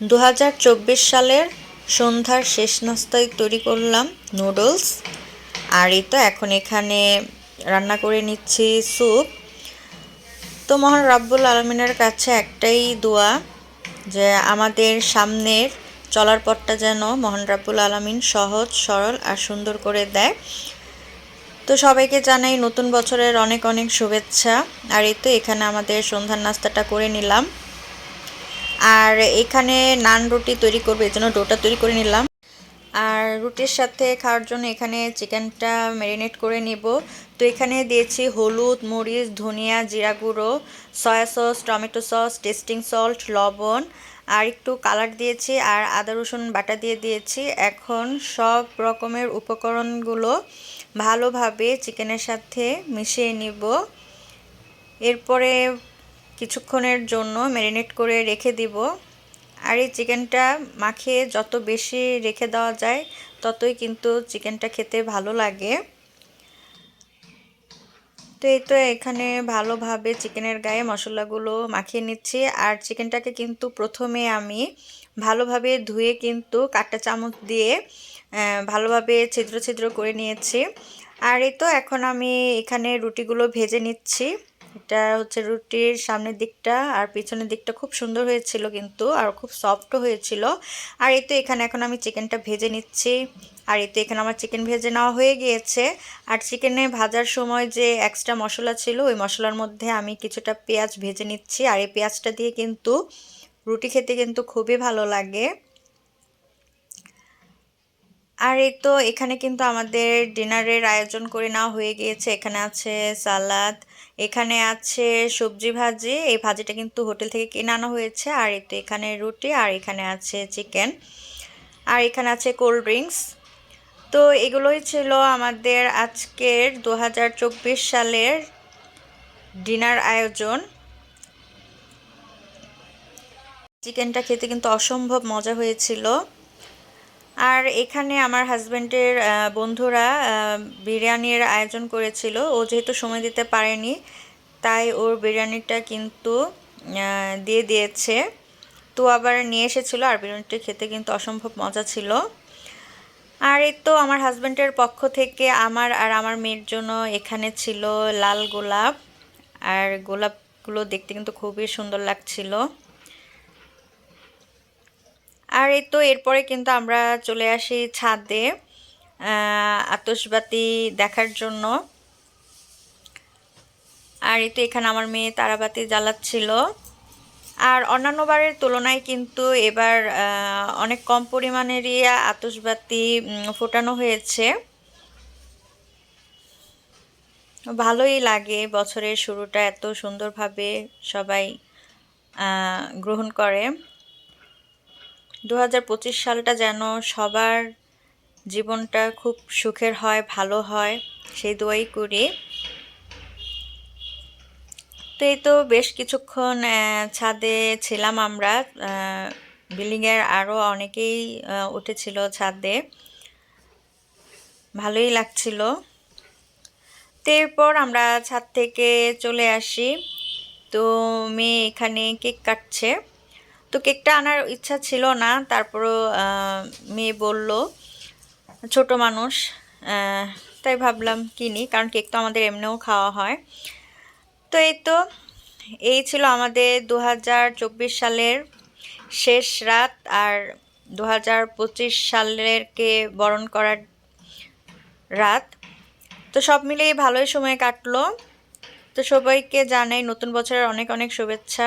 দু হাজার চব্বিশ সালের সন্ধ্যার শেষ নাস্তায় তৈরি করলাম নুডলস। আর এই তো এখন এখানে রান্না করে নিচ্ছি স্যুপ। তো মহান রাব্বুল আলমিনের কাছে একটাই দোয়া যে আমাদের সামনের চলার পথটা যেন মহান রাব্বুল আলমিন সহজ, সরল আর সুন্দর করে দেয়। তো সবাইকে জানাই নতুন বছরের অনেক অনেক শুভেচ্ছা। আর এই তো এখানে আমাদের সন্ধ্যার নাস্তাটা করে নিলাম। আর এখানে নান রুটি তৈরি করব এই জন্য ডোটা তৈরি করে নিলাম। আর রুটির সাথে খাওয়ার জন্য এখানে চিকেনটা ম্যারিনেট করে নিব। তো এখানে দিয়েছি হলুদ, মরিচ, ধনিয়া, জিরা গুঁড়ো, soya sauce, tomato sauce, tasting salt, লবণ, আর একটু কালার দিয়েছি, আর আদা, রসুন বাটা দিয়ে দিয়েছি। এখন সব রকমের উপকরণগুলো ভালোভাবে চিকেনের সাথে মিশিয়ে নিব। এরপরে কিছুক্ষণের জন্য ম্যারিনেট করে রেখে দিব। আর এই চিকেনটা মাখিয়ে যত বেশি রেখে দেওয়া যায়, ততই কিন্তু চিকেনটা খেতে ভালো লাগে। তো এই তো এখানে ভালোভাবে চিকেনের গায়ে মশলাগুলো মাখিয়ে নিচ্ছি। আর চিকেনটাকে কিন্তু প্রথমে আমি ভালোভাবে ধুয়ে কিন্তু কাটা চামচ দিয়ে ভালোভাবে ছিদ্র ছিদ্র করে নিয়েছি। আর এই তো এখন আমি এখানে রুটিগুলো ভেজে নিচ্ছি। এটা হচ্ছে রুটির সামনের দিকটা আর পিছনের দিকটা খুব সুন্দর হয়েছিল কিন্তু আর খুব সফটও হয়েছিল। আর এই তো এখানে এখন আমি চিকেনটা ভেজে নিচ্ছি। আর এই তো এখানে আমার চিকেন ভেজে নেওয়া হয়ে গিয়েছে। আর চিকেনে ভাজার সময় যে এক্সট্রা মশলা ছিল, ওই মশলার মধ্যে আমি কিছুটা পেঁয়াজ ভেজে নিচ্ছি। আর এই পেঁয়াজটা দিয়ে কিন্তু রুটি খেতে কিন্তু খুবই ভালো লাগে। আর এই তো এখানে কিন্তু আমাদের ডিনারের আয়োজন করে নেওয়া হয়ে গিয়েছে। এখানে আছে সালাদ, এখানে আছে সবজি ভাজি। এই ভাজিটা কিন্তু হোটেল থেকে কিনে আনা হয়েছে। আর এই তো এখানে রুটি, আর এখানে আছে চিকেন, আর এখানে আছে কোল্ড ড্রিঙ্কস। তো এগুলোই ছিল আমাদের আজকের দু হাজার চব্বিশ সালের ডিনার আয়োজন। চিকেনটা খেতে কিন্তু অসম্ভব মজা হয়েছিল। আর এখানে আমার হাজব্যান্ডের বন্ধুরা বিরিয়ানির আয়োজন করেছিল। ও যেহেতু সময় দিতে পারেনি, তাই ওর বিরিয়ানিটা কিন্তু দিয়ে দিয়েছে। তো আবার নিয়ে এসেছিল, আর বিরিয়ানিটা খেতে কিন্তু অসম্ভব মজা ছিল। আর এই তো আমার হাজব্যান্ডের পক্ষ থেকে আমার আর আমার মেয়ের জন্য এখানে ছিল লাল গোলাপ। আর গোলাপগুলো দেখতে কিন্তু খুবই সুন্দর লাগছিল। আর এই তো এরপরে কিন্তু আমরা চলে আসি ছাদে আতসবাতি দেখার জন্য। আর এই তো এখানে আমার মেয়ে তারাবাতি জ্বালাচ্ছিল। আর অন্যান্য বারের তুলনায় কিন্তু এবার অনেক কম পরিমাণেরই আতসবাতি ফোটানো হয়েছে। ভালোই লাগে বছরের শুরুটা এত সুন্দরভাবে সবাই গ্রহণ করে। দু হাজার পঁচিশ সালটা যেন সবার জীবনটা খুব সুখের হয়, ভালো হয়, সেই দোয়াই করি। তো এই তো বেশ কিছুক্ষণ ছাদে ছিলাম আমরা। বিল্ডিংয়ের আরও অনেকেই উঠেছিল ছাদে। ভালোই লাগছিল। তো এরপর আমরা ছাদ থেকে চলে আসি। তো মেয়ে এখানে কেক কাটছে। তো কেকটা আনার ইচ্ছা ছিল না। তারপরও মেয়ে বলল, ছোট মানুষ তাই ভাবলাম কিনি, কারণ কেক তো আমাদের এমনিও খাওয়া হয়। তো এই তো, এই ছিল আমাদের দু হাজার চব্বিশ সালের শেষ রাত আর দু সালেরকে বরণ করার রাত। তো সব মিলিয়ে ভালোই সময় কাটলো। তো সবাইকে জানাই নতুন বছরের অনেক অনেক শুভেচ্ছা।